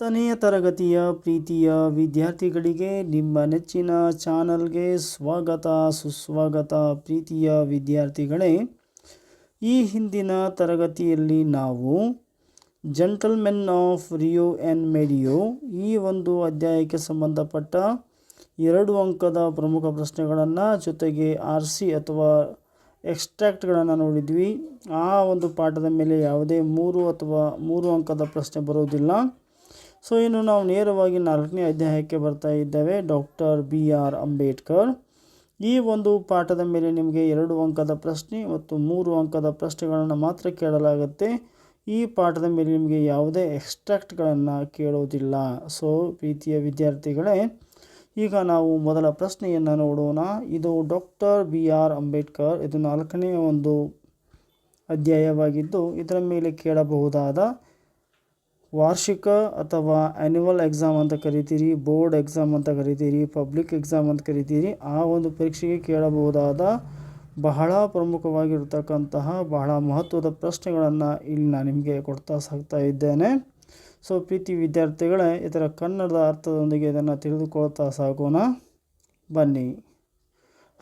ಹತ್ತನೆಯ ತರಗತಿಯ ಪ್ರೀತಿಯ ವಿದ್ಯಾರ್ಥಿಗಳಿಗೆ ನಿಮ್ಮ ನೆಚ್ಚಿನ ಚಾನಲ್ಗೆ ಸ್ವಾಗತ, ಸುಸ್ವಾಗತ ಪ್ರೀತಿಯ ವಿದ್ಯಾರ್ಥಿಗಳೇ. ಈ ಹಿಂದಿನ ತರಗತಿಯಲ್ಲಿ ನಾವು gentlemen of Rio and Medio ಈ ಒಂದು ಅಧ್ಯಾಯಕ್ಕೆ ಸಂಬಂಧಪಟ್ಟ ಎರಡು ಅಂಕದ ಪ್ರಮುಖ ಪ್ರಶ್ನೆಗಳನ್ನು ಜೊತೆಗೆ ಆರ್ ಸಿ ಅಥವಾ ಎಕ್ಸ್ಟ್ರಾಕ್ಟ್ಗಳನ್ನು ನೋಡಿದ್ವಿ. ಆ ಒಂದು ಪಾಠದ ಮೇಲೆ ಯಾವುದೇ ಮೂರು ಅಥವಾ ಮೂರು ಅಂಕದ ಪ್ರಶ್ನೆ ಬರುವುದಿಲ್ಲ ಸೊ ಇನ್ನು ನಾವು ನೇರವಾಗಿ ನಾಲ್ಕನೇ ಅಧ್ಯಾಯಕ್ಕೆ ಬರ್ತಾ ಇದ್ದೇವೆ. Doctor B R Ambedkar. ಈ ಒಂದು ಪಾಠದ ಮೇಲೆ ನಿಮಗೆ ಎರಡು ಅಂಕದ ಪ್ರಶ್ನೆ ಮತ್ತು ಮೂರು ಅಂಕದ ಪ್ರಶ್ನೆಗಳನ್ನು ಮಾತ್ರ ಕೇಳಲಾಗುತ್ತೆ. ಈ ಪಾಠದ ಮೇಲೆ ನಿಮಗೆ ಯಾವುದೇ ಎಕ್ಸ್ಟ್ರಾಕ್ಟ್ಗಳನ್ನು ಕೇಳೋದಿಲ್ಲ. ಸೊ ಪ್ರೀತಿಯ ವಿದ್ಯಾರ್ಥಿಗಳೇ, ಈಗ ನಾವು ಮೊದಲ ಪ್ರಶ್ನೆಯನ್ನು ನೋಡೋಣ. ಇದು ಡಾಕ್ಟರ್ ಬಿ ಆರ್ ಅಂಬೇಡ್ಕರ್. ಇದು ನಾಲ್ಕನೇ ಒಂದು ಅಧ್ಯಾಯವಾಗಿದ್ದು ಇದರ ಮೇಲೆ ಕೇಳಬಹುದಾದ ವಾರ್ಷಿಕ ಅಥವಾ ಆ್ಯನ್ಯುವಲ್ ಎಕ್ಸಾಮ್ ಅಂತ ಕರಿತೀರಿ ಬೋರ್ಡ್ ಎಕ್ಸಾಮ್ ಅಂತ ಕರಿತೀರಿ ಪಬ್ಲಿಕ್ ಎಕ್ಸಾಮ್ ಅಂತ ಕರಿತೀರಿ, ಆ ಒಂದು ಪರೀಕ್ಷೆಗೆ ಕೇಳಬಹುದಾದ ಬಹಳ ಪ್ರಮುಖವಾಗಿರ್ತಕ್ಕಂತಹ ಬಹಳ ಮಹತ್ವದ ಪ್ರಶ್ನೆಗಳನ್ನು ಇಲ್ಲಿ ನಾನು ನಿಮಗೆ ಕೊಡ್ತಾ ಸಾಗ್ತಾ ಇದ್ದೇನೆ. ಸೊ ಪ್ರೀತಿ ವಿದ್ಯಾರ್ಥಿಗಳೇ, ಇದರ ಕನ್ನಡದ ಅರ್ಥದೊಂದಿಗೆ ಇದನ್ನು ತಿಳಿದುಕೊಳ್ತಾ ಸಾಗೋಣ. ಬನ್ನಿ.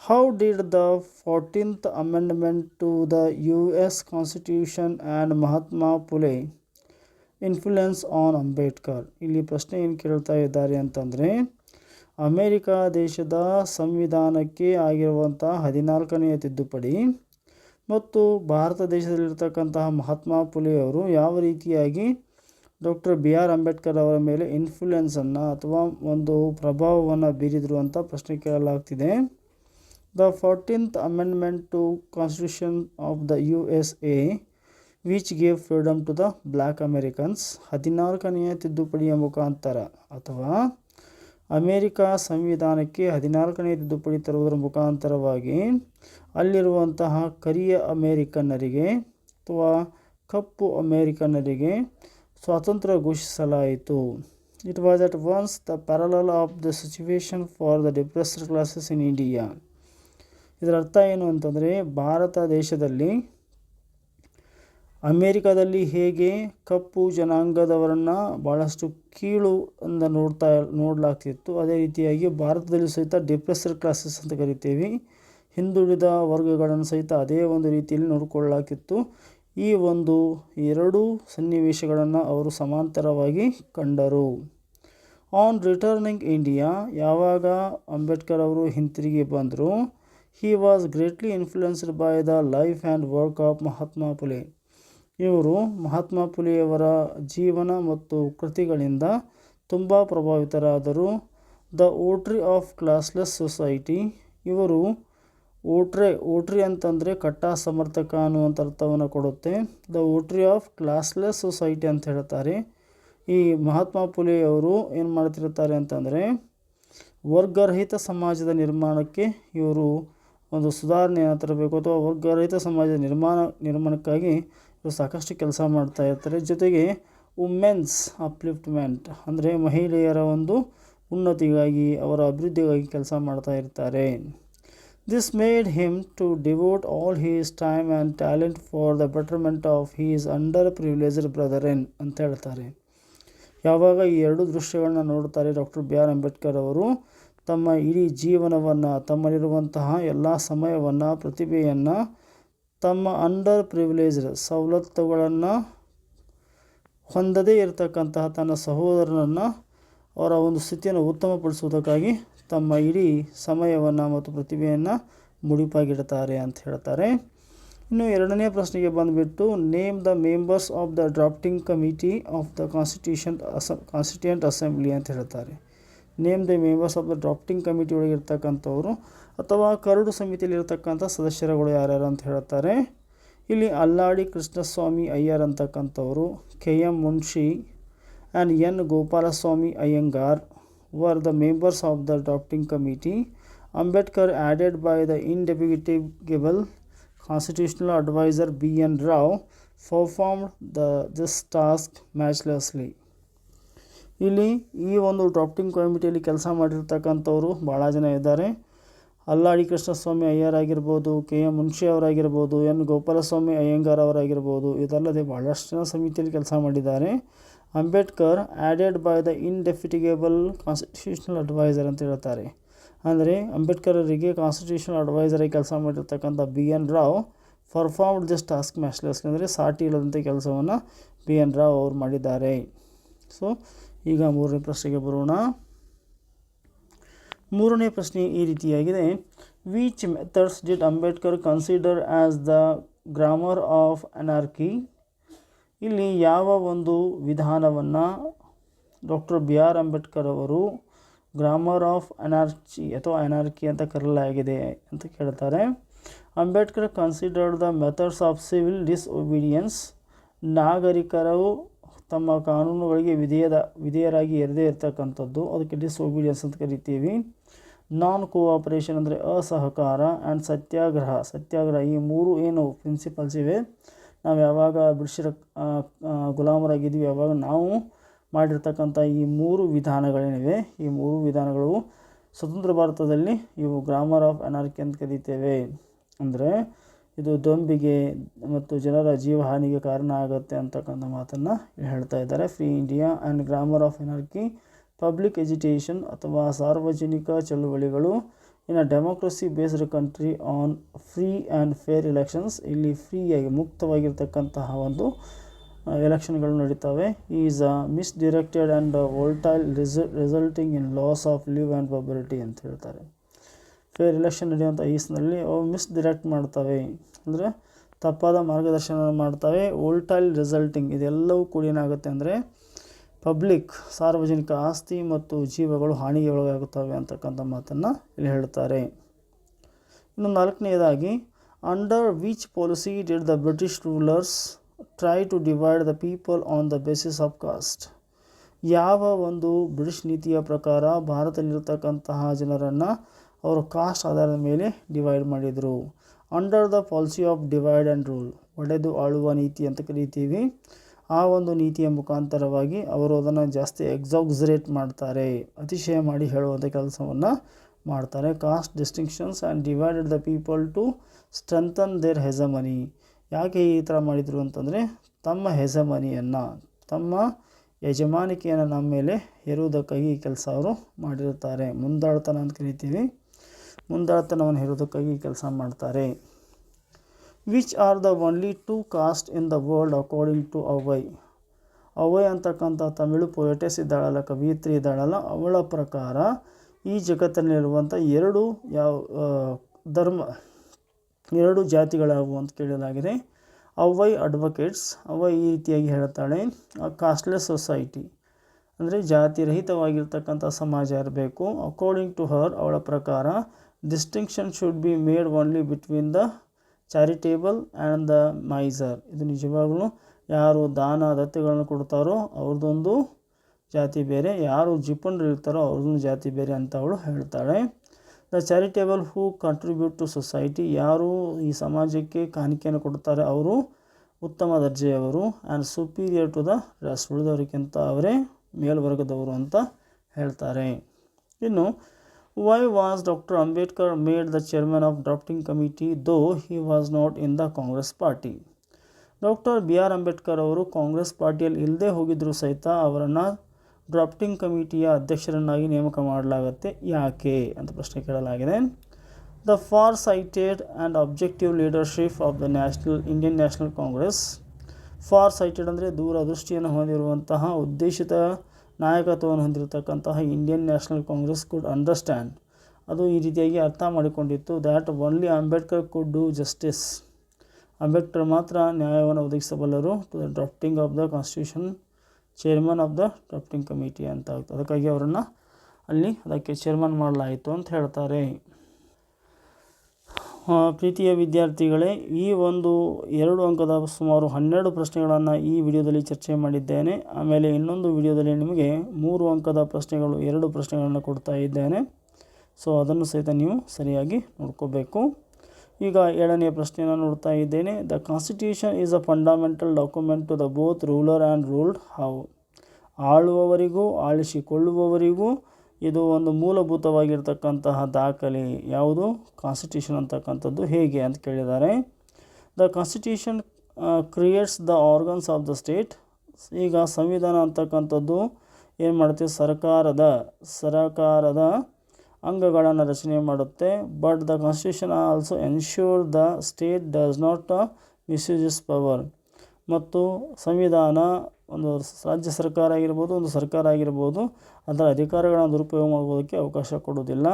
How did the fourteenth amendment to the U S constitution and Mahatma Phule influence on Ambedkar ಇಲ್ಲಿ ಪ್ರಶ್ನೆ ಏನು ಕೇಳ್ತಾ ಇದ್ದಾರೆ ಅಂತಂದರೆ, ಅಮೇರಿಕಾ ದೇಶದ ಸಂವಿಧಾನಕ್ಕೆ ಆಗಿರುವಂಥ ಹದಿನಾಲ್ಕನೆಯ ತಿದ್ದುಪಡಿ ಮತ್ತು ಭಾರತ ದೇಶದಲ್ಲಿರ್ತಕ್ಕಂತಹ ಮಹಾತ್ಮ ಫುಲೆಯವರು ಯಾವ ರೀತಿಯಾಗಿ ಡಾಕ್ಟರ್ ಬಿ ಆರ್ ಅಂಬೇಡ್ಕರ್ ಅವರ ಮೇಲೆ ಇನ್ಫ್ಲುಯೆನ್ಸನ್ನು ಅಥವಾ ಒಂದು ಪ್ರಭಾವವನ್ನು ಬೀರಿದರು ಅಂತ ಪ್ರಶ್ನೆ ಕೇಳಲಾಗ್ತಿದೆ. The fourteenth amendment to constitution of the U S A which gave freedom to the black Americans ಹದಿನಾಲ್ಕನೆಯ ತಿದ್ದುಪಡಿಯ ಮುಖಾಂತರ ಅಥವಾ ಅಮೇರಿಕಾ ಸಂವಿಧಾನಕ್ಕೆ ಹದಿನಾಲ್ಕನೇ ತಿದ್ದುಪಡಿ ತರುವುದರ ಮುಖಾಂತರವಾಗಿ ಅಲ್ಲಿರುವಂತಹ ಕರಿಯ ಅಮೇರಿಕನ್ನರಿಗೆ ಅಥವಾ ಕಪ್ಪು ಅಮೇರಿಕನ್ನರಿಗೆ ಸ್ವಾತಂತ್ರ್ಯ ಘೋಷಿಸಲಾಯಿತು. It was at once the parallel of the situation for the depressed classes in India ಇದರ ಅರ್ಥ ಏನು ಅಂತಂದರೆ, ಭಾರತ ದೇಶದಲ್ಲಿ ಅಮೇರಿಕಾದಲ್ಲಿ ಹೇಗೆ ಕಪ್ಪು ಜನಾಂಗದವರನ್ನು ಭಾಳಷ್ಟು ಕೀಳು ಅಂತ ನೋಡ್ತಾ, ನೋಡಲಾಗ್ತಿತ್ತು. ಅದೇ ರೀತಿಯಾಗಿ ಭಾರತದಲ್ಲಿ ಸಹಿತ ಡಿಪ್ರೆಸರ್ ಕ್ಲಾಸಸ್ ಅಂತ ಕರಿತೀವಿ. ಹಿಂದುಳಿದ ವರ್ಗಗಳನ್ನು ಸಹಿತ ಅದೇ ಒಂದು ರೀತಿಯಲ್ಲಿ ನೋಡಿಕೊಳ್ಳಲಾಗ್ತಿತ್ತು. ಈ ಒಂದು ಎರಡು ಸನ್ನಿವೇಶಗಳನ್ನು ಅವರು ಸಮಾಂತರವಾಗಿ ಕಂಡರು. ಆನ್ ರಿಟರ್ನಿಂಗ್ ಇಂಡಿಯಾ ಯಾವಾಗ ಅಂಬೇಡ್ಕರ್ ಅವರು ಹಿಂತಿರುಗಿ ಬಂದರು, he was greatly influenced by the life and work of Mahatma Phule ಇವರು ಮಹಾತ್ಮ ಫುಲೆಯವರ ಜೀವನ ಮತ್ತು ಕೃತಿಗಳಿಂದ ತುಂಬ ಪ್ರಭಾವಿತರಾದರು. The votary of classless society. ಇವರು ಓಟ್ರೆ, ಓಟ್ರಿ ಅಂತಂದರೆ ಕಟ್ಟ ಸಮರ್ಥಕ ಅನ್ನುವಂಥ ಅರ್ಥವನ್ನು ಕೊಡುತ್ತೆ. The votary of classless society ಅಂತ ಹೇಳ್ತಾರೆ. ಈ ಮಹಾತ್ಮ ಫುಲೆಯವರು ಏನು ಮಾಡ್ತಿರ್ತಾರೆ ಅಂತಂದರೆ ವರ್ಗರಹಿತ ಸಮಾಜದ ನಿರ್ಮಾಣಕ್ಕೆ ಇವರು ಒಂದು ಸುಧಾರಣೆಯನ್ನು ತರಬೇಕು ಅಥವಾ ವರ್ಗರಹಿತ ಸಮಾಜದ ನಿರ್ಮಾಣ, ನಿರ್ಮಾಣಕ್ಕಾಗಿ ಇವರು ಸಾಕಷ್ಟು ಕೆಲಸ ಮಾಡ್ತಾ ಇರ್ತಾರೆ. ಜೊತೆಗೆ ವುಮೆನ್ಸ್ ಅಪ್ಲಿಫ್ಟ್ಮೆಂಟ್ ಅಂದರೆ ಮಹಿಳೆಯರ ಒಂದು ಉನ್ನತಿಗಾಗಿ, ಅವರ ಅಭಿವೃದ್ಧಿಗಾಗಿ ಕೆಲಸ ಮಾಡ್ತಾ ಇರ್ತಾರೆ. This made him to devote all his time and talent for the betterment of his underprivileged N ಅಂತ ಹೇಳ್ತಾರೆ. ಯಾವಾಗ ಈ ಎರಡು ದೃಶ್ಯಗಳನ್ನ ನೋಡ್ತಾರೆ ಡಾಕ್ಟರ್ ಬಿ ಆರ್ ಅಂಬೇಡ್ಕರ್ ಅವರು, ತಮ್ಮ ಇಡೀ ಜೀವನವನ್ನು, ತಮ್ಮಲ್ಲಿರುವಂತಹ ಎಲ್ಲ ಸಮಯವನ್ನು, ಪ್ರತಿಭೆಯನ್ನು ತಮ್ಮ ಅಂಡರ್ ಪ್ರಿವಿಲೇಜ್ಡ್ ಸವಲತ್ತುಗಳನ್ನು ಹೊಂದದೇ ಇರತಕ್ಕಂತಹ ತನ್ನ ಸಹೋದರನನ್ನು ಅವರ ಒಂದು ಸ್ಥಿತಿಯನ್ನು ಉತ್ತಮಪಡಿಸುವುದಕ್ಕಾಗಿ ತಮ್ಮ ಇಡೀ ಸಮಯವನ್ನು ಮತ್ತು ಪ್ರತಿಭೆಯನ್ನು ಮುಡಿಪಾಗಿಡ್ತಾರೆ ಅಂತ ಹೇಳ್ತಾರೆ. ಇನ್ನು ಎರಡನೇ ಪ್ರಶ್ನೆಗೆ ಬಂದುಬಿಟ್ಟು name the members of the drafting committee of the constitution as constituent assembly ಅಂತ ಹೇಳ್ತಾರೆ. Name the members of the drafting committee ಒಳಗೆ ಇರ್ತಕ್ಕಂಥವ್ರು ಅಥವಾ ಕರಡು ಸಮಿತಿಯಲ್ಲಿ ಇರತಕ್ಕಂಥ ಸದಸ್ಯರುಗಳು ಯಾರ್ಯಾರು ಅಂತ ಹೇಳ್ತಾರೆ. ಇಲ್ಲಿ Alladi Krishnaswami Iyer ಅಂತಕ್ಕಂಥವ್ರು, K M Munshi and N Gopalaswami Ayyangar were the members of the drafting committee Ambedkar added by the indefatigable constitutional adviser B N Rau performed the this task matchlessly ಇಲ್ಲಿ ಈ ಒಂದು ಡ್ರಾಫ್ಟಿಂಗ್ ಕಮಿಟಿಯಲ್ಲಿ ಕೆಲಸ ಮಾಡಿರ್ತಕ್ಕಂಥವ್ರು ಭಾಳ ಜನ ಇದ್ದಾರೆ. ಅಲ್ಲಾಡಿ ಕೃಷ್ಣಸ್ವಾಮಿ ಅಯ್ಯರ್ ಆಗಿರ್ಬೋದು ಕೆ ಎಂ ಮುನ್ಷಿ ಅವರಾಗಿರ್ಬೋದು, N Gopalaswami Ayyangar ಅವರಾಗಿರ್ಬೋದು, ಇದಲ್ಲದೆ ಭಾಳಷ್ಟು ಜನ ಸಮಿತಿಯಲ್ಲಿ ಕೆಲಸ ಮಾಡಿದ್ದಾರೆ. Ambedkar added by the indefatigable constitutional adviser ಅಂತ ಹೇಳ್ತಾರೆ. ಅಂದರೆ ಅಂಬೇಡ್ಕರರಿಗೆ ಕಾನ್ಸ್ಟಿಟ್ಯೂಷನಲ್ ಅಡ್ವೈಸರ್ ಆಗಿ ಕೆಲಸ ಮಾಡಿರ್ತಕ್ಕಂಥ B. N. Rau performed this task matchless ಅಂದರೆ ಸಾಟಿ ಇಲ್ಲದಂಥ ಕೆಲಸವನ್ನು ಬಿ. ಎನ್. ರಾವ್ ಅವರು ಮಾಡಿದ್ದಾರೆ. ಸೊ ಈಗ ಮೂರನೇ ಪ್ರಶ್ನೆಗೆ ಬರೋಣ. ಮೂರನೇ ಪ್ರಶ್ನೆ ಈ ರೀತಿಯಾಗಿದೆ. Which methods did Ambedkar consider as the grammar of anarchy ಇಲ್ಲಿ ಯಾವ ಒಂದು ವಿಧಾನವನ್ನು ಡಾಕ್ಟರ್ ಬಿ ಆರ್ ಅಂಬೇಡ್ಕರ್ ಅವರು ಗ್ರಾಮರ್ ಆಫ್ ಅನಾರ್ಚಿ ಅಥವಾ ಅನಾರ್ಕಿ ಅಂತ ಕರೆಯಲಾಗಿದೆ ಅಂತ ಕೇಳ್ತಾರೆ. Ambedkar considered the methods of civil disobedience ನಾಗರಿಕರು ತಮ್ಮ ಕಾನೂನುಗಳಿಗೆ ವಿಧೇಯದ ವಿಧೇಯರಾಗಿ ಎರದೇ ಇರತಕ್ಕಂಥದ್ದು. ಅದಕ್ಕೆ ಡಿಸ್ಒಬಿಡಿಯನ್ಸ್ ಅಂತ ಕರಿತೀವಿ. ನಾನ್ ಕೋಆಪರೇಷನ್ ಅಂದರೆ ಅಸಹಕಾರ ಆ್ಯಂಡ್ ಸತ್ಯಾಗ್ರಹ. ಸತ್ಯಾಗ್ರಹ ಈ ಮೂರು ಏನು ಪ್ರಿನ್ಸಿಪಲ್ಸ್ ಇವೆ. ನಾವು ಯಾವಾಗ ಬ್ರಿಟಿಷರ ಗುಲಾಮರಾಗಿದ್ವಿ ಯಾವಾಗ ನಾವು ಮಾಡಿರ್ತಕ್ಕಂಥ ಈ ಮೂರು ವಿಧಾನಗಳೇನಿವೆ. ಈ ಮೂರು ವಿಧಾನಗಳು ಸ್ವತಂತ್ರ ಭಾರತದಲ್ಲಿ ಇವು ಗ್ರಾಮರ್ ಆಫ್ ಅನಾರ್ಕಿ ಅಂತ ಕರೀತೇವೆ. ಅಂದರೆ ಇದು ದೊಂಬಿಗೆ ಮತ್ತು ಜನರ ಜೀವ ಹಾನಿಗೆ ಕಾರಣ ಆಗುತ್ತೆ ಅಂತಕ್ಕಂಥ ಮಾತನ್ನು ಹೇಳ್ತಾ ಇದ್ದಾರೆ. Free India and grammar of anarchy public agitation ಅಥವಾ ಸಾರ್ವಜನಿಕ ಚಳುವಳಿಗಳು. ಇನ್ನು a democracy based country on free and fair elections ಇಲ್ಲಿ ಫ್ರೀಯಾಗಿ ಮುಕ್ತವಾಗಿರ್ತಕ್ಕಂತಹ ಒಂದು ಎಲೆಕ್ಷನ್ಗಳು ನಡೀತವೆ. Is misdirected and volatile ರಿಸ resulting in loss of lives and property ಅಂತ ಹೇಳ್ತಾರೆ. ಫೇರ್ ಇಲೆಕ್ಷನ್ ನಡೆಯುವಂಥ ಈಸ್ನಲ್ಲಿ ಅವು ಮಿಸ್ ಡಿರೆಕ್ಟ್ ಮಾಡ್ತವೆ. ಅಂದರೆ ತಪ್ಪಾದ ಮಾರ್ಗದರ್ಶನ ಮಾಡ್ತವೆ. ವೋಲ್ಟೈಲ್ ರಿಸಲ್ಟಿಂಗ್ ಇದೆಲ್ಲವೂ ಕೂಡ ಏನಾಗುತ್ತೆ ಅಂದರೆ ಪಬ್ಲಿಕ್, ಸಾರ್ವಜನಿಕ ಆಸ್ತಿ ಮತ್ತು ಜೀವಗಳು ಹಾನಿಗೆ ಒಳಗಾಗುತ್ತವೆ ಅಂತಕ್ಕಂಥ ಮಾತನ್ನು ಇಲ್ಲಿ ಹೇಳ್ತಾರೆ. ಇನ್ನು ನಾಲ್ಕನೇದಾಗಿ under which policy did the British rulers try to divide the people on the basis of caste ಯಾವ ಒಂದು ಬ್ರಿಟಿಷ್ ನೀತಿಯ ಪ್ರಕಾರ ಭಾರತದಲ್ಲಿರ್ತಕ್ಕಂತಹ ಜನರನ್ನು ಅವರು ಕಾಸ್ಟ್ ಆಧಾರದ ಮೇಲೆ ಡಿವೈಡ್ ಮಾಡಿದರು. Under the policy of divide and rule ಒಡೆದು ಆಳುವ ನೀತಿ ಅಂತ ಕರಿತೀವಿ. ಆ ಒಂದು ನೀತಿಯ ಮುಖಾಂತರವಾಗಿ ಅವರು ಅದನ್ನು ಜಾಸ್ತಿ ಎಕ್ಸಾಗ್ಸರೇಟ್ ಮಾಡ್ತಾರೆ, ಅತಿಶಯ ಮಾಡಿ ಹೇಳುವಂಥ ಕೆಲಸವನ್ನು ಮಾಡ್ತಾರೆ. Caste distinctions and divided the people to strengthen their hegemony ಯಾಕೆ ಈ ಥರ ಮಾಡಿದರು ಅಂತಂದರೆ, ತಮ್ಮ ಹೆಜಮನಿಯನ್ನು, ತಮ್ಮ ಯಜಮಾನಿಕೆಯನ್ನು ನಮ್ಮ ಮೇಲೆ ಹೇರುವುದಕ್ಕಾಗಿ ಈ ಕೆಲಸ ಅವರು ಮಾಡಿರುತ್ತಾರೆ. ಮುಂದಾಳ್ತನ ಅಂತ ಕರಿತೀವಿ. ಮುಂದಾಳ್ತನವನ್ನು ಹೇರೋದಕ್ಕಾಗಿ ಕೆಲಸ ಮಾಡ್ತಾರೆ. Which are the only two caste in the world according to Avvai. Avvai ಅಂತಕ್ಕಂಥ ತಮಿಳು ಪೊಯಟೆಸ್ ಇದ್ದಾಳಲ್ಲ, ಕವಿಯತ್ರಿ ಇದ್ದಾಳಲ್ಲ, ಅವಳ ಪ್ರಕಾರ ಈ ಜಗತ್ತಿನಲ್ಲಿರುವಂಥ ಎರಡು ಯಾವ ಧರ್ಮ, ಎರಡು ಜಾತಿಗಳಾವು ಅಂತ ಕೇಳಲಾಗಿದೆ. ಅವೈ ಅಡ್ವೊಕೇಟ್ಸ್, ಅವೈ ಈ ರೀತಿಯಾಗಿ ಹೇಳ್ತಾಳೆ ಕಾಸ್ಟ್ಲೆಸ್ ಸೊಸೈಟಿ. ಅಂದರೆ ಜಾತಿರಹಿತವಾಗಿರ್ತಕ್ಕಂಥ ಸಮಾಜ ಇರಬೇಕು. ಅಕಾರ್ಡಿಂಗ್ ಟು ಹರ್, ಅವಳ ಪ್ರಕಾರ distinction should be made only between the charitable and the miser ಇದು ನಿಜವಾಗ್ಲೂ ಯಾರು ದಾನ ದತ್ತೆಗಳನ್ನು ಕೊಡ್ತಾರೋ ಅವ್ರದ್ದೊಂದು ಜಾತಿ ಬೇರೆ, ಯಾರು ಜಿಪುಣರು ಇರ್ತಾರೋ ಅವ್ರದ್ದೊಂದು ಜಾತಿ ಬೇರೆ ಅಂತ ಅವಳು ಹೇಳ್ತಾಳೆ. The charitable who contribute to society ಯಾರು ಈ ಸಮಾಜಕ್ಕೆ ಕಾಣಿಕೆಯನ್ನು ಕೊಡ್ತಾರೆ ಅವರು ಉತ್ತಮ ದರ್ಜೆಯವರು and superior to the rest ಉಳಿದವರಿಗಿಂತ ಅವರೇ ಮೇಲ್ವರ್ಗದವರು ಅಂತ ಹೇಳ್ತಾರೆ. ಇನ್ನು why was doctor Ambedkar made the chairman of drafting committee though he was not in the Congress party doctor B R Ambedkar ಅವರು ಕಾಂಗ್ರೆಸ್ ಪಾರ್ಟಿಯಲ್ಲಿ ಇಲ್ಲದೆ ಹೋಗಿದ್ದರೂ ಸಹಿತ ಅವರನ್ನು ಡ್ರಾಫ್ಟಿಂಗ್ ಕಮಿಟಿಯ ಅಧ್ಯಕ್ಷರನ್ನಾಗಿ ನೇಮಕ ಮಾಡಲಾಗುತ್ತೆ. ಯಾಕೆ ಅಂತ ಪ್ರಶ್ನೆ ಕೇಳಲಾಗಿದೆ. The far sighted and objective leadership of the National Indian National Congress far sighted ಅಂದರೆ ದೂರದೃಷ್ಟಿಯನ್ನು ಹೊಂದಿರುವಂತಹ ಉದ್ದೇಶಿತ ನಾಯಕತ್ವವನ್ನು ಹೊಂದಿರತಕ್ಕಂತಹ Indian National Congress could understand ಅದು ಈ ರೀತಿಯಾಗಿ ಅರ್ಥ ಮಾಡಿಕೊಂಡಿತ್ತು. That only Ambedkar could do justice Ambedkar ಮಾತ್ರ ನ್ಯಾಯವನ್ನು ಒದಗಿಸಬಲ್ಲರು. To the drafting of the constitution chairman of the drafting committee ಅಂತ ಆಗ್ತದೆ. ಅದಕ್ಕಾಗಿ ಅವರನ್ನು ಅಲ್ಲಿ ಅದಕ್ಕೆ ಚೇರ್ಮನ್ ಮಾಡಲಾಯಿತು ಅಂತ ಹೇಳ್ತಾರೆ. ಪ್ರೀತಿಯ ವಿದ್ಯಾರ್ಥಿಗಳೇ, ಈ ಒಂದು ಎರಡು ಅಂಕದ ಸುಮಾರು ಹನ್ನೆರಡು ಪ್ರಶ್ನೆಗಳನ್ನು ಈ ವಿಡಿಯೋದಲ್ಲಿ ಚರ್ಚೆ ಮಾಡಿದ್ದೇನೆ. ಆಮೇಲೆ ಇನ್ನೊಂದು ವಿಡಿಯೋದಲ್ಲಿ ನಿಮಗೆ ಮೂರು ಅಂಕದ ಪ್ರಶ್ನೆಗಳು, ಎರಡು ಪ್ರಶ್ನೆಗಳನ್ನು ಕೊಡ್ತಾ ಇದ್ದೇನೆ. ಸೊ, ಅದನ್ನು ಸಹಿತ ನೀವು ಸರಿಯಾಗಿ ನೋಡ್ಕೋಬೇಕು. ಈಗ ಏಳನೆಯ ಪ್ರಶ್ನೆಯನ್ನು ನೋಡ್ತಾ ಇದ್ದೇನೆ. The constitution is a fundamental document to the both ruler and ruled how ಆಳುವವರಿಗೂ, ಆಳಿಸಿಕೊಳ್ಳುವವರಿಗೂ ಇದು ಒಂದು ಮೂಲಭೂತವಾಗಿರ್ತಕ್ಕಂತಹ ದಾಖಲೆ. ಯಾವುದು? ಕಾನ್ಸ್ಟಿಟ್ಯೂಷನ್ ಅಂತಕ್ಕಂಥದ್ದು. ಹೇಗೆ ಅಂತ ಕೇಳಿದ್ದಾರೆ. The constitution creates the organs of the state ಈಗ ಸಂವಿಧಾನ ಅಂತಕ್ಕಂಥದ್ದು ಏನು ಮಾಡುತ್ತೆ? ಸರ್ಕಾರದ, ಸರಕಾರದ ಅಂಗಗಳನ್ನು ರಚನೆ ಮಾಡುತ್ತೆ. But the constitution also ensure the state does not misuse power ಮತ್ತು ಸಂವಿಧಾನ ಒಂದು ರಾಜ್ಯ ಸರ್ಕಾರ ಆಗಿರ್ಬೋದು, ಒಂದು ಸರ್ಕಾರ ಆಗಿರ್ಬೋದು, ಅದರ ಅಧಿಕಾರಗಳನ್ನು ದುರುಪಯೋಗ ಮಾಡುವುದಕ್ಕೆ ಅವಕಾಶ ಕೊಡುವುದಿಲ್ಲ.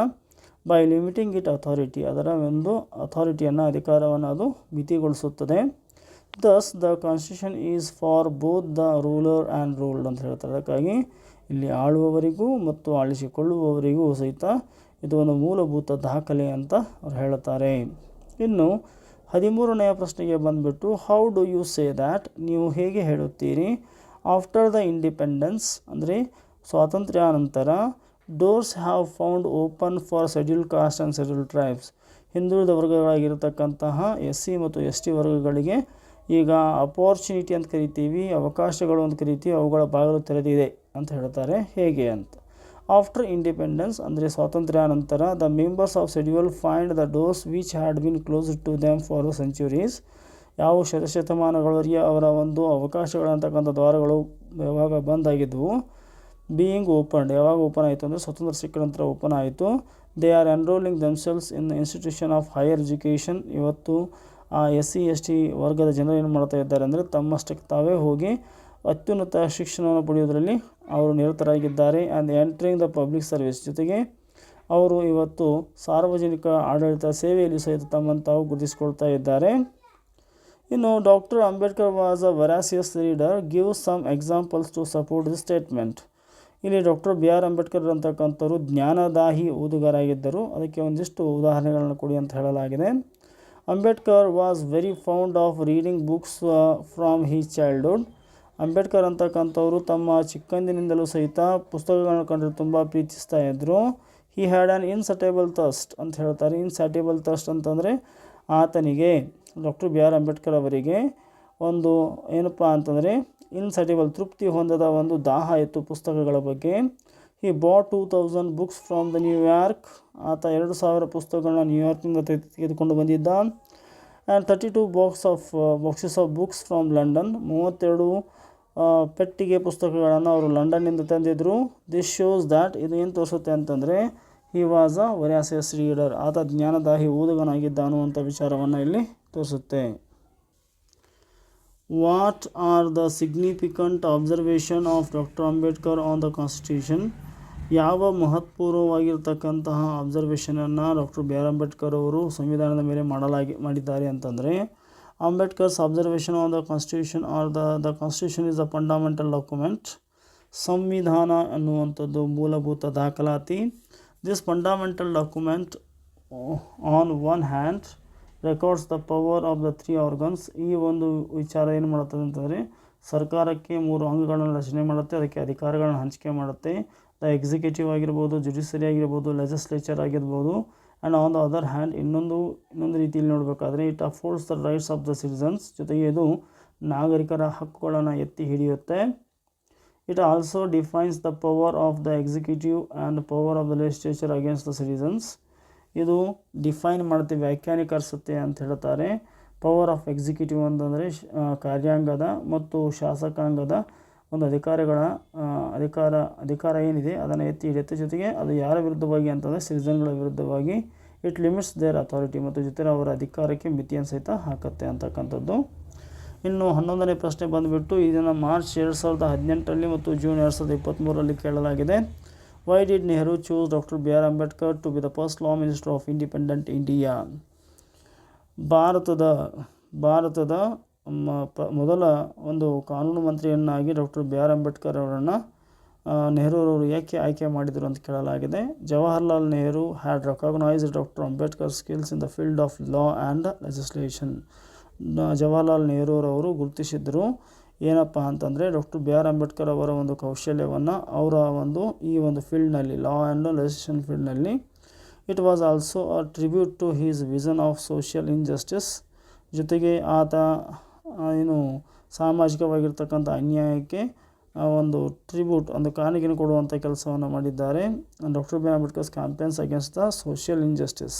ಬೈ ಲಿಮಿಟಿಂಗ್ ಇಟ್ ಅಥಾರಿಟಿ ಅದರ ಒಂದು ಅಥಾರಿಟಿಯನ್ನು ಅಧಿಕಾರವನ್ನು ಅದು ಮಿತಿಗೊಳಿಸುತ್ತದೆ. Thus the constitution is for both the ruler and ruled ಅಂತ ಹೇಳ್ತಾರೆ. ಅದಕ್ಕಾಗಿ ಇಲ್ಲಿ ಆಳುವವರಿಗೂ ಮತ್ತು ಆಳಿಸಿಕೊಳ್ಳುವವರಿಗೂ ಸಹಿತ ಇದು ಒಂದು ಮೂಲಭೂತ ದಾಖಲೆ ಅಂತ ಅವ್ರು ಹೇಳುತ್ತಾರೆ. ಇನ್ನು ಹದಿಮೂರನೆಯ ಪ್ರಶ್ನೆಗೆ ಬಂದುಬಿಟ್ಟು how do you say that ನೀವು ಹೇಗೆ ಹೇಳುತ್ತೀರಿ? ಆಫ್ಟರ್ ದ ಇಂಡಿಪೆಂಡೆನ್ಸ್ ಅಂದರೆ ಸ್ವಾತಂತ್ರ್ಯಾನಂತರ doors have found open for schedule caste and schedule tribes ಹಿಂದುಳಿದ ವರ್ಗಗಳಾಗಿರತಕ್ಕಂತಹ ಎಸ್ ಸಿ ಮತ್ತು ಎಸ್ ಟಿ ವರ್ಗಗಳಿಗೆ ಈಗ ಅಪಾರ್ಚುನಿಟಿ ಅಂತ ಕರಿತೀವಿ, ಅವಕಾಶಗಳು ಅಂತ ಕರಿತೀವಿ, ಅವುಗಳ ಬಾಗಿಲು ತೆರೆದಿದೆ ಅಂತ ಹೇಳ್ತಾರೆ. ಹೇಗೆ ಅಂತ? ಆಫ್ಟರ್ ಇಂಡಿಪೆಂಡೆನ್ಸ್ ಅಂದರೆ ಸ್ವಾತಂತ್ರ್ಯ ನಂತರ the members of schedule find the doors which had been close to them for the centuries ಯಾವ ಶತಶತಮಾನಗಳವರೆಗೆ ಅವರ ಒಂದು ಅವಕಾಶಗಳಂತಕ್ಕಂಥ ದ್ವಾರಗಳು ಯಾವಾಗ ಬಂದಾಗಿದ್ವು ಬೀಯಿಂಗ್ ಓಪನ್ಡ್ ಯಾವಾಗ ಓಪನ್ ಆಯಿತು ಅಂದರೆ ಸ್ವತಂತ್ರ ಸಿಕ್ಕ ನಂತರ ಓಪನ್ ಆಯಿತು. They are enrolling themselves in institution of higher education ಇವತ್ತು ಆ ಎಸ್ ಸಿ ಎಸ್ ಟಿ ವರ್ಗದ ಜನರು ಏನು ಮಾಡ್ತಾ ಇದ್ದಾರೆ ಅಂದರೆ ತಮ್ಮಷ್ಟಕ್ಕೆ ತಾವೇ ಹೋಗಿ ಅತ್ಯುನ್ನತ ಶಿಕ್ಷಣವನ್ನು ಪಡೆಯೋದರಲ್ಲಿ ಅವರು ನಿರತರಾಗಿದ್ದಾರೆ. And entering the public service ಜೊತೆಗೆ ಅವರು ಇವತ್ತು ಸಾರ್ವಜನಿಕ ಆಡಳಿತ ಸೇವೆಯಲ್ಲಿ ಸಹಿತ ತಮ್ಮನ್ನು ತಾವು ಗುರುತಿಸಿಕೊಳ್ತಾ ಇದ್ದಾರೆ. ಇನ್ನು doctor Ambedkar was a veracious reader give some examples to support the statement ಇಲ್ಲಿ ಡಾಕ್ಟರ್ ಬಿ ಆರ್ ಅಂಬೇಡ್ಕರ್ ಅಂತಕ್ಕಂಥವ್ರು ಜ್ಞಾನದಾಹಿ ಓದುಗರಾಗಿದ್ದರು. ಅದಕ್ಕೆ ಒಂದಿಷ್ಟು ಉದಾಹರಣೆಗಳನ್ನು ಕೊಡಿ ಅಂತ ಹೇಳಲಾಗಿದೆ. Ambedkar was very fond of reading books from his childhood Ambedkar ಅಂತಕ್ಕಂಥವ್ರು ತಮ್ಮ ಚಿಕ್ಕಂದಿನಿಂದಲೂ ಸಹಿತ ಪುಸ್ತಕಗಳನ್ನು ಕಂಡು ತುಂಬ ಪ್ರೀತಿಸ್ತಾ ಇದ್ದರು ಹಿ ಹ್ಯಾಡ್ ಆ್ಯನ್ ಇನ್ಸಟೇಬಲ್ ತಸ್ಟ್ ಅಂತ ಹೇಳ್ತಾರೆ. ಇನ್ಸಟೇಬಲ್ ತಸ್ಟ್ ಅಂತಂದರೆ ಆತನಿಗೆ ಡಾಕ್ಟರ್ ಬಿ ಆರ್ ಅಂಬೇಡ್ಕರ್ ಅವರಿಗೆ ಒಂದು ಏನಪ್ಪ ಅಂತಂದರೆ ಇನ್ಸಟಿಬಲ್ ತೃಪ್ತಿ ಹೊಂದದ ಒಂದು ದಾಹ ಇತ್ತು ಪುಸ್ತಕಗಳ ಬಗ್ಗೆ. ಈ ಬಾ two thousand books from the New York ಆತ ಎರಡು ಸಾವಿರ ಪುಸ್ತಕಗಳನ್ನ ನ್ಯೂಯಾರ್ಕಿಂದ ತೆಗೆ- ತೆಗೆದುಕೊಂಡು ಬಂದಿದ್ದ. And thirty two box of boxes of books from London ಮೂವತ್ತೆರಡು ಆ, ಪೆಟ್ಟಿಗೆ ಪುಸ್ತಕಗಳನ್ನು ಅವರು ಲಂಡನ್ನಿಂದ ತಂದಿದ್ದರು ದಿಸ್ ಶೋಸ್ ದ್ಯಾಟ್ ಇದು ಏನು ತೋರಿಸುತ್ತೆ ಅಂತಂದರೆ ಈ ವಾಸ್ ಅ ವರಾಸಿಯಸ್ ರೀಡರ್ ಆತ ಜ್ಞಾನದಾಹಿ ಓದುಗನಾಗಿದ್ದ ಅನ್ನುವಂಥ ವಿಚಾರವನ್ನು ಇಲ್ಲಿ ತೋರಿಸುತ್ತೆ. What are the significant observation of doctor Ambedkar on the constitution ಯಾವ ಮಹತ್ವಪೂರ್ವವಾಗಿರ್ತಕ್ಕಂತಹ ಅಬ್ಸರ್ವೇಷನನ್ನು ಡಾಕ್ಟರ್ ಬಿ ಆರ್ ಅಂಬೇಡ್ಕರ್ ಅವರು ಸಂವಿಧಾನದ ಮೇಲೆ ಮಾಡಲಾಗಿ, ಮಾಡಿದ್ದಾರೆ ಅಂತಂದರೆ Ambedkar's observation on the constitution are the the constitution is a fundamental document ಸಂವಿಧಾನ ಅನ್ನುವಂಥದ್ದು ಮೂಲಭೂತ ದಾಖಲಾತಿ. This fundamental document on one hand records the power of the three organs ಈ ಒಂದು ವಿಚಾರ ಏನು ಮಾಡುತ್ತದೆ ಅಂತಂದರೆ, ಸರ್ಕಾರಕ್ಕೆ ಮೂರು ಅಂಗಗಳನ್ನು ರಚನೆ ಮಾಡುತ್ತೆ, ಅದಕ್ಕೆ ಅಧಿಕಾರಗಳನ್ನು ಹಂಚಿಕೆ ಮಾಡುತ್ತೆ. ದ ಎಕ್ಸಿಕ್ಯೂಟಿವ್ ಆಗಿರ್ಬೋದು ಜುಡಿಷರಿ ಆಗಿರ್ಬೋದು ಲೆಜಿಸ್ಲೇಚರ್ ಆಗಿರ್ಬೋದು and on the other hand ಇನ್ನೊಂದು ಇನ್ನೊಂದು ರೀತಿಯಲ್ಲಿ ನೋಡಬೇಕಾದ್ರೆ it affords the rights of the citizens ಜೊತೆಗೆ ಇದು ನಾಗರಿಕರ ಹಕ್ಕುಗಳನ್ನು ಎತ್ತಿ ಹಿಡಿಯುತ್ತೆ. It also defines the power of the executive and power of the legislature against the citizens ಇದು ಡಿಫೈನ್ ಮಾಡುತ್ತೆ, ವ್ಯಾಖ್ಯಾನೀಕರಿಸುತ್ತೆ ಅಂತ ಹೇಳ್ತಾರೆ. ಪವರ್ ಆಫ್ ಎಕ್ಸಿಕ್ಯೂಟಿವ್ ಅಂತಂದರೆ ಕಾರ್ಯಾಂಗದ ಮತ್ತು ಶಾಸಕಾಂಗದ ಒಂದು ಅಧಿಕಾರಿಗಳ ಅಧಿಕಾರ ಅಧಿಕಾರ ಏನಿದೆ ಅದನ್ನು ಎತ್ತಿ ಹಿಡಿಯುತ್ತೆ. ಜೊತೆಗೆ ಅದು ಯಾರ ವಿರುದ್ಧವಾಗಿ ಅಂತಂದರೆ ಸಿಟಿಸನ್ಗಳ ವಿರುದ್ಧವಾಗಿ ಇಟ್ ಲಿಮಿಟ್ಸ್ ದೇರ್ ಅಥಾರಿಟಿ ಮತ್ತು ಜೊತೆಗೆ ಅವರ ಅಧಿಕಾರಕ್ಕೆ ಮಿತಿಯನ್ನು ಸಹಿತ ಹಾಕುತ್ತೆ ಅಂತಕ್ಕಂಥದ್ದು. ಇನ್ನು ಹನ್ನೊಂದನೇ ಪ್ರಶ್ನೆ ಬಂದುಬಿಟ್ಟು ಇದನ್ನು ಮಾರ್ಚ್ ಎರಡು ಸಾವಿರದ ಹದಿನೆಂಟರಲ್ಲಿ ಮತ್ತು ಜೂನ್ ಎರಡು ಸಾವಿರದ ಇಪ್ಪತ್ತ್ಮೂರರಲ್ಲಿ ಕೇಳಲಾಗಿದೆ. Why did choose doctor B R Ambedkar to be the first law minister of independent India ಭಾರತದ ಭಾರತದ, ಮ- ಪ- ಮೊದಲ ಒಂದು ಕಾನೂನು ಮಂತ್ರಿಯನ್ನಾಗಿ ಡಾಕ್ಟರ್ ಬಿ ಆರ್ ಅಂಬೇಡ್ಕರ್ ಅವರನ್ನು ನೆಹರೂರವರು ಏಕೆ ಆಯ್ಕೆ ಮಾಡಿದರು ಅಂತ ಕೇಳಲಾಗಿದೆ. Jawaharlal Nehru had recognised doctor Ambedkar skills in the field of law and legislation Jawaharlal ನೆಹರೂರವರು ಗುರುತಿಸಿದ್ರು. ಏನಪ್ಪ ಅಂತಂದರೆ ಡಾಕ್ಟರ್ ಬಿ ಆರ್ ಅಂಬೇಡ್ಕರ್ ಅವರ ಒಂದು ಕೌಶಲ್ಯವನ್ನು ಅವರ ಒಂದು ಈ ಒಂದು ಫೀಲ್ಡ್ನಲ್ಲಿ law and legislation ಫೀಲ್ಡ್ನಲ್ಲಿ it was also a tribute to his vision of social injustice ಜೊತೆಗೆ ಆತ ಏನು ಸಾಮಾಜಿಕವಾಗಿರ್ತಕ್ಕಂಥ ಅನ್ಯಾಯಕ್ಕೆ ಒಂದು ಟ್ರಿಬ್ಯೂಟ್ ಒಂದು ಕಾಣಿಕೆಯನ್ನು ಕೊಡುವಂಥ ಕೆಲಸವನ್ನು ಮಾಡಿದ್ದಾರೆ. Doctor B R Ambedkar's campaigns against the social injustice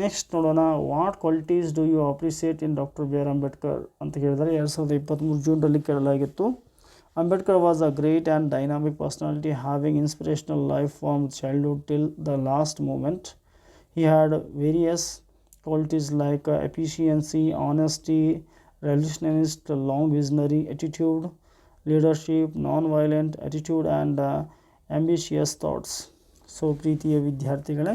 next ನೋಡೋಣ what qualities do you appreciate in doctor B R Ambedkar ಅಂತ ಕೇಳಿದರೆ ಎರಡು ಸಾವಿರದ ಇಪ್ಪತ್ತ್ಮೂರು ಜೂನ್ರಲ್ಲಿ ಕೇಳಲಾಗಿತ್ತು Ambedkar was a great and dynamic personality having inspirational life from childhood till the last moment he had various qualities like efficiency honesty revolutionist long visionary attitude leadership non violent attitude and ambitious thoughts. So ಪ್ರೀತಿಯ ವಿದ್ಯಾರ್ಥಿಗಳೇ